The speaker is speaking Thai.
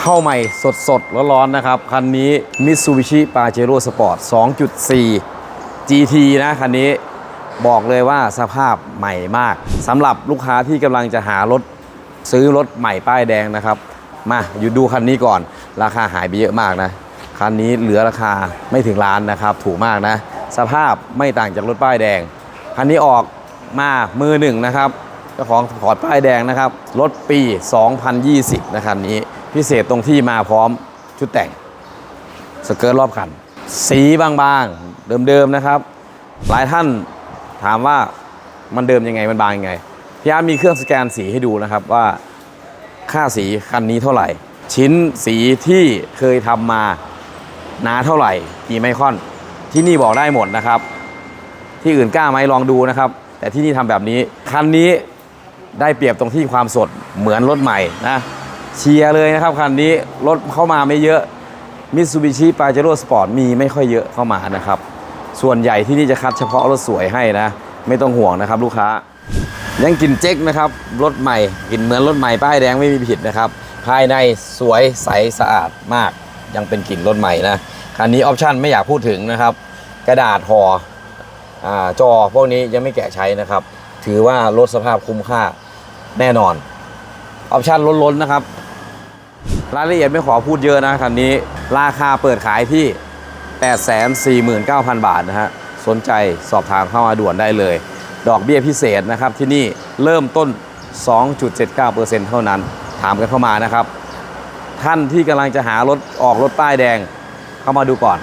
เข้าใหม่สดสดๆร้อนๆนะครับ คันนี้ Mitsubishi Pajero Sport 2.4 GT นะคันนี้บอกเลยว่าสภาพใหม่มากสำหรับลูกค้าที่กำลังจะหารถซื้อรถใหม่ป้ายแดงนะครับ มาอยู่ดูคันนี้ก่อน ราคาหายไปเยอะมากนะ คันนี้เหลือราคาไม่ถึงล้านนะครับ ถูกมากนะ สภาพไม่ต่างจากรถป้ายแดง คันนี้ออกมามือหนึ่งนะครับเจ้าของถอดป้ายแดงนะครับ รถปี 2020 นะคันนี้ พิเศษตรงที่มาพร้อมชุดแต่งสเกิร์ตรอบคัน สีบางๆ เดิมๆนะครับ หลายท่านถามว่ามันเดิมยังไงมันบางยังไงพี่อาร์มีเครื่องสแกนสีให้ดูนะครับว่าค่าสีคันนี้เท่าไหร่ ชิ้นสีที่เคยทำมาหนาเท่าไหร่กี่ไมครอน ที่นี่บอกได้หมดนะครับ ที่อื่นกล้าไหมลองดูนะครับ แต่ที่นี่ทำแบบนี้คันนี้ได้เปรียบตรงที่ความสดเหมือนรถใหม่นะ เชียร์เลยนะครับคันนี้รถเข้ามาไม่เยอะ Mitsubishi Pajero Sport มีไม่ค่อยเยอะเข้ามานะครับ ส่วนใหญ่ที่นี่จะคัดเฉพาะรถสวยให้นะ ไม่ต้องห่วงนะครับลูกค้า ยังกลิ่นเจ๊กนะครับ รถใหม่กลิ่นเหมือนรถใหม่ป้ายแดงไม่มีผิดนะครับ ภายในสวยใสสะอาดมากยังเป็นกลิ่นรถใหม่นะคันนี้ออปชั่นไม่อยากพูดถึงนะครับ กระดาษห่ออาจอพวกนี้ยังไม่แกะใช้นะครับ ถือว่ารถสภาพคุ้มค่าแน่นอนออปชั่นล้นๆนะครับ รายละเอียดไม่ขอพูดเยอะนะคันนี้ ราคาเปิดขายที่ 849,000 บาทนะฮะ สนใจสอบถามเข้ามาด่วนได้เลย ดอกเบี้ยพิเศษนะครับที่นี่เริ่มต้น 2.79%เท่านั้น ถามกันเข้ามานะครับ ท่านที่กำลังจะหารถออกรถป้ายแดง เข้ามาดูก่อน